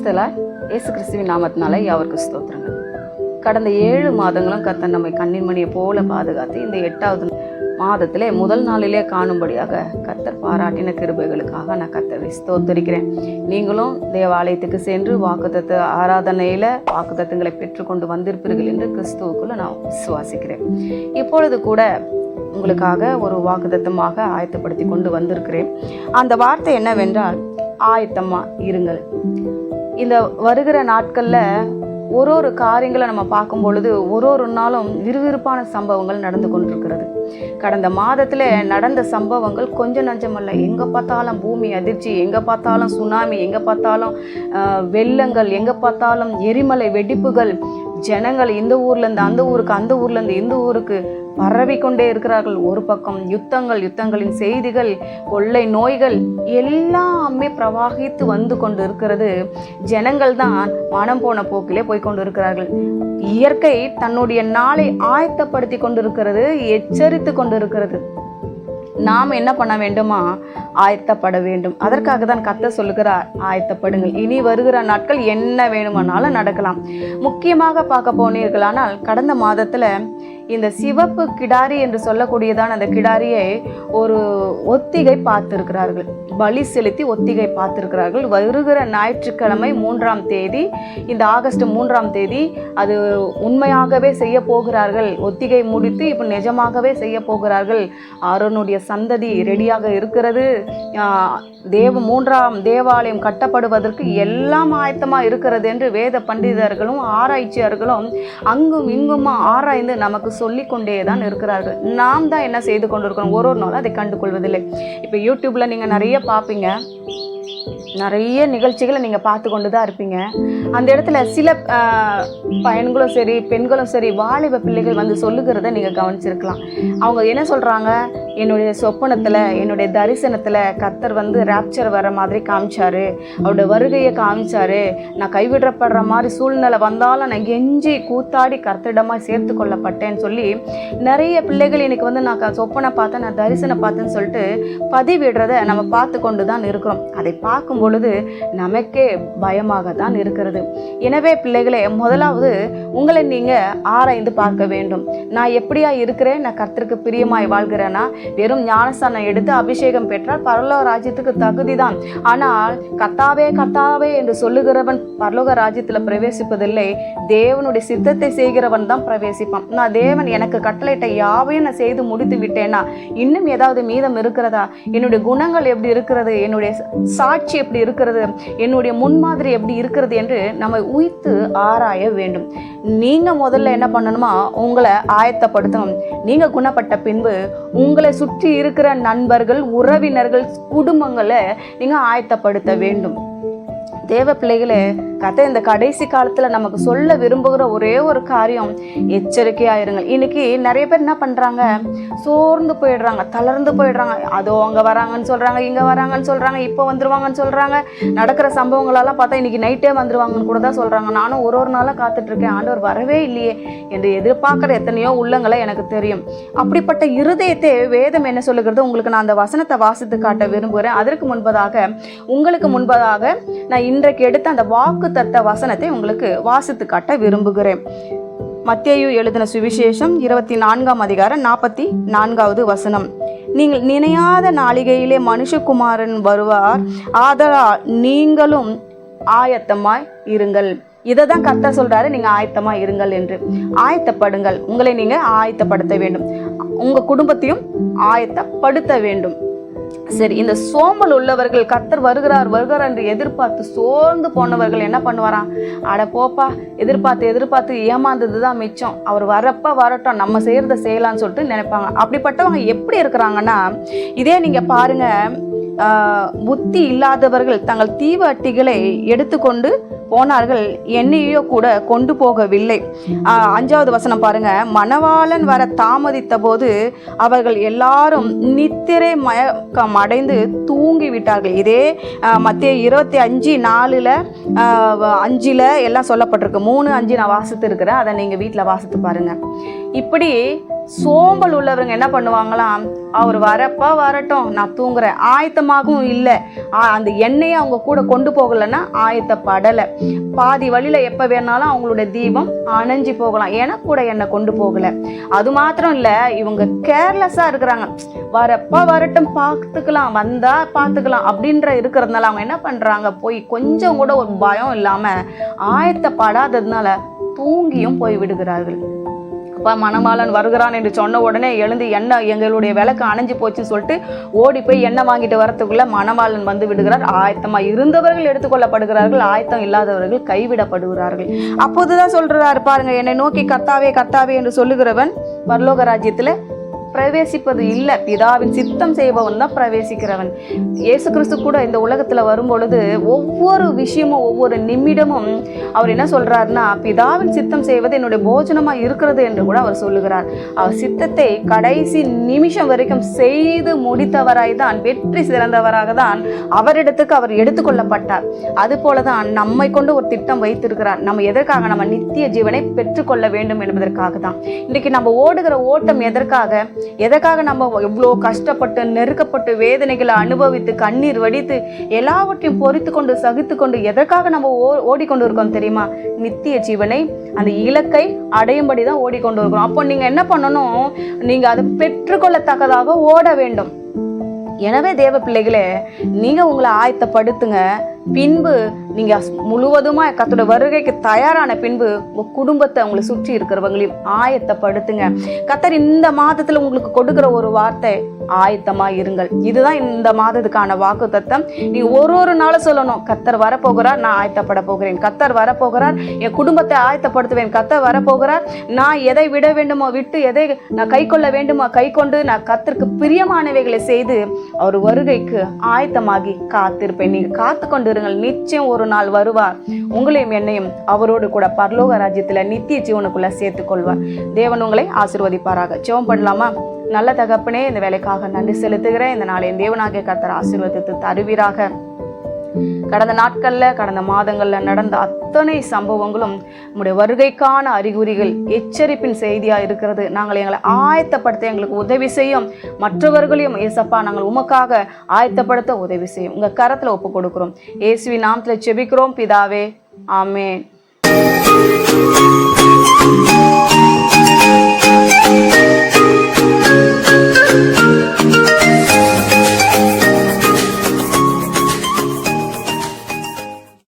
பிரைஸ்தலா இயேசு கிறிஸ்துவின் நாமத்தினால யாவருக்கு ஸ்தோத்திரங்கள். கடந்த ஏழு மாதங்களும் கத்தன் நம்மை கண்ணின்மணியை போல பாதுகாத்து இந்த எட்டாவது மாதத்திலே முதல் நாளிலே காணும்படியாக கத்தர் பாராட்டின கிருபைகளுக்காக நான் கத்தரை ஸ்தோத்தரிக்கிறேன். நீங்களும் தேவாலயத்துக்கு சென்று வாக்குத்தத்து ஆராதனையில் வாக்குத்தத்துங்களை பெற்றுக்கொண்டு வந்திருப்பீர்கள் என்று கிறிஸ்துவுக்குள்ள நான் விசுவாசிக்கிறேன். இப்பொழுது கூட உங்களுக்காக ஒரு வாக்குத்தத்தமாக ஆயத்தப்படுத்தி கொண்டு வந்திருக்கிறேன். அந்த வார்த்தை என்னவென்றால் ஆயத்தமாக இருங்கள். இந்த வருகிற நாட்களில் ஒரு ஒரு காரியங்களை நம்ம பார்க்கும் பொழுது ஒரு ஒரு நாளும் விறுவிறுப்பான சம்பவங்கள் நடந்து கொண்டிருக்கிறது. கடந்த மாதத்தில் நடந்த சம்பவங்கள் கொஞ்சம் நஞ்சமல்ல. எங்கே பார்த்தாலும் பூமி அதிர்ச்சி எங்கே பார்த்தாலும் சுனாமி எங்கே பார்த்தாலும் வெள்ளங்கள் எங்கே பார்த்தாலும் எரிமலை வெடிப்புகள் ஜனங்கள் இந்த ஊர்லேருந்து அந்த ஊருக்கு அந்த ஊர்லேருந்து இந்த ஊருக்கு பரவிக்கொண்டே இருக்கிறார்கள். ஒரு பக்கம் யுத்தங்கள் யுத்தங்களின் செய்திகள் கொள்ளை நோய்கள் எல்லாமே பிரவாகித்து வந்து கொண்டு இருக்கிறது ஜனங்கள் தான் மனம் போன போக்கிலே போய்கொண்டு இருக்கிறார்கள் இயற்கை தன்னுடைய நாளை ஆயத்தப்படுத்தி கொண்டிருக்கிறது எச்சரித்து கொண்டிருக்கிறது. நாம் என்ன பண்ண வேண்டுமா? ஆயத்தப்பட வேண்டும். அதற்காக தான் கத்த சொல்லுகிறார் ஆயத்தப்படுங்கள். இனி வருகிற நாட்கள் என்ன வேணுமானாலும் நடக்கலாம். முக்கியமாக பார்க்க போனீர்களானால் கடந்த மாதத்துல இந்த சிவப்பு கிடாரி என்று சொல்லக்கூடியதான அந்த கிடாரியை ஒரு ஒத்திகை பார்த்திருக்கிறார்கள். பலி செலுத்தி ஒத்திகை பார்த்திருக்கிறார்கள். வருகிற ஞாயிற்றுக்கிழமை மூன்றாம் தேதி இந்த ஆகஸ்ட் மூன்றாம் தேதி அது உண்மையாகவே செய்ய போகிறார்கள். ஒத்திகை முடித்து இப்போ நிஜமாகவே செய்ய போகிறார்கள். அருணுடைய சந்ததி ரெடியாக இருக்கிறது. தேவ மூன்றாம் தேவாலயம் கட்டப்படுவதற்கு எல்லாம் ஆயத்தமாக இருக்கிறது என்று வேத பண்டிதர்களும் ஆராய்ச்சியாளர்களும் அங்கும் இங்குமா ஆராய்ந்து நமக்கு சொல்லிக்கொண்டே தான் இருக்கிறார்கள். நாம் தான் என்ன செய்து கொண்டிருக்கிறோம்? ஒரு ஒரு நாளும் அதை கண்டு கொள்வதில்லை இப்போ யூடியூப்பில் நீங்கள் நிறைய பார்ப்பீங்க நிறைய நிகழ்ச்சிகளை நீங்கள் பார்த்து கொண்டு தான் இருப்பீங்க. அந்த இடத்துல சில பையன்களும் சரி பெண்களும் சரி வாலிப பிள்ளைகள் வந்து சொல்லுகிறத நீங்கள் கவனிச்சிருக்கலாம். அவங்க என்ன சொல்கிறாங்க என்னுடைய சொப்பனத்தில் என்னுடைய தரிசனத்தில் கர்த்தர் வந்து ரேப்சர் வர மாதிரி காமிச்சாரு. அவருடைய வருகையை காமிச்சாரு. நான் கைவிடப்படுற மாதிரி சூழ்நிலை வந்தாலும் நான் கெஞ்சி கூத்தாடி கர்த்தரிடமாக சேர்த்து கொள்ளப்பட்டேன்னு சொல்லி நிறைய பிள்ளைகள் இன்னைக்கு வந்து நான் க- சொப்பனை பார்த்தேன் நான் தரிசனம் பார்த்தேன்னு சொல்லிட்டு பதிவிடுறத நம்ம பார்த்து கொண்டு தான் இருக்கிறோம். அதை பார்க்கும் பொழுது நமக்கே பயமாக தான் இருக்கிறது. எனவே பிள்ளைகளே முதலாவது உங்களை நீங்கள் ஆராய்ந்து பார்க்க வேண்டும். நான் எப்படியா இருக்கிறேன்? நான் கர்த்தருக்கு பிரியமாய் வாழ்கிறேன்னா வெறும் ஞானஸ்தானம் எடுத்து அபிஷேகம் பெற்றால் பரலோக ராஜ்யத்துக்கு தகுதி தான் ஆனால் கத்தாவே கத்தாவே என்று சொல்லுகிறவன் பரலோக ராஜ்யத்தில் பிரவேசிப்பதில்லை. தேவனுடைய சித்தத்தை செய்கிறவன் தான் பிரவேசிப்பான். நான் தேவன் எனக்கு கட்டளையிட்ட யாவையும் நான் செய்து முடித்து விட்டேனா? இன்னும் ஏதாவது மீதம் இருக்கிறதா? என்னுடைய குணங்கள் எப்படி இருக்கிறது? என்னுடைய சாட்சி எப்படி இருக்கிறது? என்னுடைய முன்மாதிரி எப்படி இருக்கிறது என்று நம்ம உயித்து ஆராய வேண்டும். நீங்கள் முதல்ல என்ன பண்ணணுமா? உங்களை ஆயத்தப்படுத்தணும். நீங்கள் குணப்பட்ட பின்பு உங்களை சுற்றி இருக்கிற நண்பர்கள் உறவினர்கள் குடும்பங்களை நீங்க ஆயத்தப்படுத்த வேண்டும். தேவ பிள்ளைகளே கதை இந்த கடைசி காலத்தில் நமக்கு சொல்ல விரும்புகிற ஒரே ஒரு காரியம் எச்சரிக்கையாக இருங்கள் இன்னைக்கு நிறைய பேர் என்ன பண்ணுறாங்க சோர்ந்து போயிடுறாங்க தளர்ந்து போயிடுறாங்க. அதோ அங்கே வராங்கன்னு சொல்கிறாங்க இங்கே வராங்கன்னு சொல்கிறாங்க இப்போ வந்துருவாங்கன்னு சொல்கிறாங்க நடக்கிற சம்பவங்களெல்லாம் பார்த்தா இன்னைக்கு நைட்டே வந்துருவாங்கன்னு கூட தான் சொல்கிறாங்க நானும் ஒரு ஒரு நாளாக காத்துட்ருக்கேன். ஆண்டவர் வரவே இல்லையே என்று எதிர்பார்க்குற எத்தனையோ உள்ளங்களை எனக்கு தெரியும். அப்படிப்பட்ட இருதயத்தை வேதம் என்ன சொல்லுகிறது? உங்களுக்கு நான் அந்த வசனத்தை வாசித்து காட்ட விரும்புகிறேன். அதற்கு முன்பதாக உங்களுக்கு முன்பதாக நான் இன்றைக்கு எடுத்த அந்த வாக்கு தத்த வசனத்தை உங்களுக்கு வாசித்து காட்ட விரும்புகிறேன். மத்தேயு எழுதின சுவிசேஷம் இருபத்தி நான்காம் அதிகாரம் நாற்பத்தி நான்காவது வசனம். நீங்கள் நினையாத நாளிகையிலே மனுஷகுமாரன் வருவார். ஆதலால் நீங்களும் ஆயத்தமாய் இருங்கள். இதை தான் கர்த்தர் சொல்றாரு நீங்க ஆயத்தமா இருங்கள் என்று. ஆயத்தப்படுங்கள். உங்களை நீங்க ஆயத்தப்படுத்த வேண்டும். உங்க குடும்பத்தையும் ஆயத்தப்படுத்த வேண்டும். சரி இந்த சோம்பல் உள்ளவர்கள் கத்தர் வருகிறார் வருகிறார் என்று எதிர்பார்த்து சோர்ந்து போனவர்கள் என்ன பண்ணுவாராம்? அட போப்பா எதிர்பார்த்து எதிர்பார்த்து ஏமாந்தது தான் மிச்சம். அவர் வரப்ப வரட்டும் நம்ம செய்யறத செய்யலாம்னு சொல்லிட்டு நினைப்பாங்க. அப்படிப்பட்டவங்க எப்படி இருக்கிறாங்கன்னா இதே நீங்க பாருங்க புத்தி இல்லாதவர்கள் தங்கள் தீவட்டிகளை எடுத்துக்கொண்டு போனார்கள் என்னையோ கூட கொண்டு போகவில்லை. அஞ்சாவது வசனம் பாருங்க. மணவாளன் வர தாமதித்த போது அவர்கள் எல்லாரும் நித்திரை மயக்கம் அடைந்து தூங்கி விட்டார்கள் இதே மத்திய இருபத்தி அஞ்சு நாலில் அஞ்சில் எல்லாம் சொல்லப்பட்டிருக்கு. மூணு அஞ்சு நான் வாசித்து இருக்கிறேன் அதை நீங்கள் வீட்டில் வாசித்து பாருங்க. இப்படி சோம்பல் உள்ளவங்க என்ன பண்ணுவாங்களாம்? அவர் வரப்பா வரட்டும் நான் தூங்குறேன். ஆயத்தமாகவும் இல்லை. அந்த எண்ணெயை அவங்க கூட கொண்டு போகலைன்னா ஆயத்தப்படலை. பாதி வழியில் எப்போ வேணாலும் அவங்களோட தீபம் அணைஞ்சு போகலாம். ஏன்னா கூட என்னை கொண்டு போகலை. அது மாத்திரம் இல்லை இவங்க கேர்லெஸ்ஸாக இருக்கிறாங்க. வரப்போ வரட்டும் பார்த்துக்கலாம் வந்தால் பார்த்துக்கலாம் அப்படின்ற இருக்கிறதுனால அவங்க என்ன பண்ணுறாங்க போய் கொஞ்சம் கூட ஒரு பயம் இல்லாமல் ஆயத்தப்படாததுனால தூங்கியும் போய் விடுகிறார்கள். அப்பா மணமாளன் வருகிறான் என்று சொன்ன உடனே எழுந்து எண்ணெய் எங்களுடைய விளக்கு அணைஞ்சு போச்சுன்னு சொல்லிட்டு ஓடி போய் எண்ணெய் வாங்கிட்டு வரத்துக்குள்ளே மணமாளன் வந்து விடுகிறார். ஆயத்தமாக இருந்தவர்கள் எடுத்துக்கொள்ளப்படுகிறார்கள் ஆயத்தம் இல்லாதவர்கள் கைவிடப்படுகிறார்கள். அப்போதுதான் சொல்கிறார் பாருங்க என்னை நோக்கி கத்தாவே கத்தாவே என்று சொல்லுகிறவன் பரலோக ராஜ்யத்தில் பிரவேசிப்பது இல்லை. பிதாவின் சித்தம் செய்பவன் தான் பிரவேசிக்கிறவன். இயேசு கிறிஸ்து கூட இந்த உலகத்தில் வரும்பொழுது ஒவ்வொரு விஷயமும் ஒவ்வொரு நிமிடமும் அவர் என்ன சொல்கிறாருன்னா பிதாவின் சித்தம் செய்வது என்னுடைய போஜனமாக இருக்கிறது என்று கூட அவர் சொல்லுகிறார். அவர் சித்தத்தை கடைசி நிமிஷம் வரைக்கும் செய்து முடித்தவராய் தான் வெற்றி சிறந்தவராக தான் அவரிடத்துக்கு அவர் எடுத்துக்கொள்ளப்பட்டார் அதுபோல தான் நம்மை கொண்டு ஒரு திட்டம் வைத்திருக்கிறார். நம்ம எதற்காக? நம்ம நித்திய ஜீவனை பெற்றுக்கொள்ள வேண்டும் என்பதற்காக தான். இன்றைக்கு நம்ம ஓடுகிற ஓட்டம் எதற்காக? எதற்காக நம்ம எவ்வளோ கஷ்டப்பட்டு நெருக்கப்பட்டு வேதனைகளை அனுபவித்து கண்ணீர் வடித்து எல்லாவற்றையும் பொறித்து கொண்டு சகித்து கொண்டு எதற்காக நம்ம ஓ ஓடிக்கொண்டு இருக்கோம் தெரியுமா? நித்திய ஜீவனை அந்த இலக்கை அடையும்படி தான் ஓடிக்கொண்டு இருக்கிறோம் அப்போ நீங்கள் என்ன பண்ணணும்? நீங்கள் அதை பெற்றுக்கொள்ளத்தக்கதாக ஓட வேண்டும். எனவே தேவ பிள்ளைகளே நீங்கள் உங்களை ஆயத்தப்படுத்துங்க. பின்பு நீங்க முழுவதுமா கத்தோட வருகைக்கு தயாரான பின்பு உங்க குடும்பத்தை உங்களை சுற்றி இருக்கிறவங்களையும் ஆயத்தப்படுத்துங்க. கத்தர் இந்த மாதத்துல உங்களுக்கு கொடுக்கிற ஒரு வார்த்தை ஆயத்தமா இருங்கள். இதுதான் இந்த மாதத்துக்கான வாக்கு தத்தம். நீ ஒரு ஒரு நாளும் சொல்லணும் கத்தர் வரப்போகிறார் நான் ஆயத்தப்பட போகிறேன். கத்தர் வரப்போகிறார் என் குடும்பத்தை ஆயத்தப்படுத்துவேன். கத்தர் வரப்போகிறார். நான் எதை விட வேண்டுமோ விட்டு எதை நான் கை கொள்ள வேண்டுமோ கை கொண்டு நான் கத்தருக்கு பிரியமானவைகளை செய்து அவர் வருகைக்கு ஆயத்தமாகி காத்திருப்பேன். நீங்க காத்து கொண்டு இருங்கள் நிச்சயம் ஒரு நாள் வருவார். உங்களையும் என்னையும் அவரோடு கூட பரலோக ராஜ்யத்தில் நித்திய ஜீவனுக்குள்ள சேர்த்து கொள்வார். தேவன் உங்களை ஆசிர்வதிப்பாராக. ஜெபம் பண்ணலாமா? நல்ல தகப்பனே இந்த வேலைக்காக நன்றி செலுத்துகிறேன். இந்த நாளையும் தேவனாகிய கர்த்தர் ஆசீர்வதித்து தருவீராக. கடந்த நாட்கள்ல கடந்த மாதங்கள்ல நடந்த அத்தனை சம்பவங்களும் நம்முடைய வருகைக்கான அறிகுறிகள் எச்சரிப்பின் செய்தியா இருக்கிறது. நாங்கள் எங்களை ஆயத்தப்படுத்த எங்களுக்கு உதவி செய்யும் மற்றவர்களையும் ஏசப்பா நாங்கள் உமக்காக ஆயத்தப்படுத்த உதவி செய்யும். உங்க கரத்துல ஒப்பு கொடுக்கிறோம். ஏசுவி நாமத்துல செபிக்கிறோம் பிதாவே ஆமென்.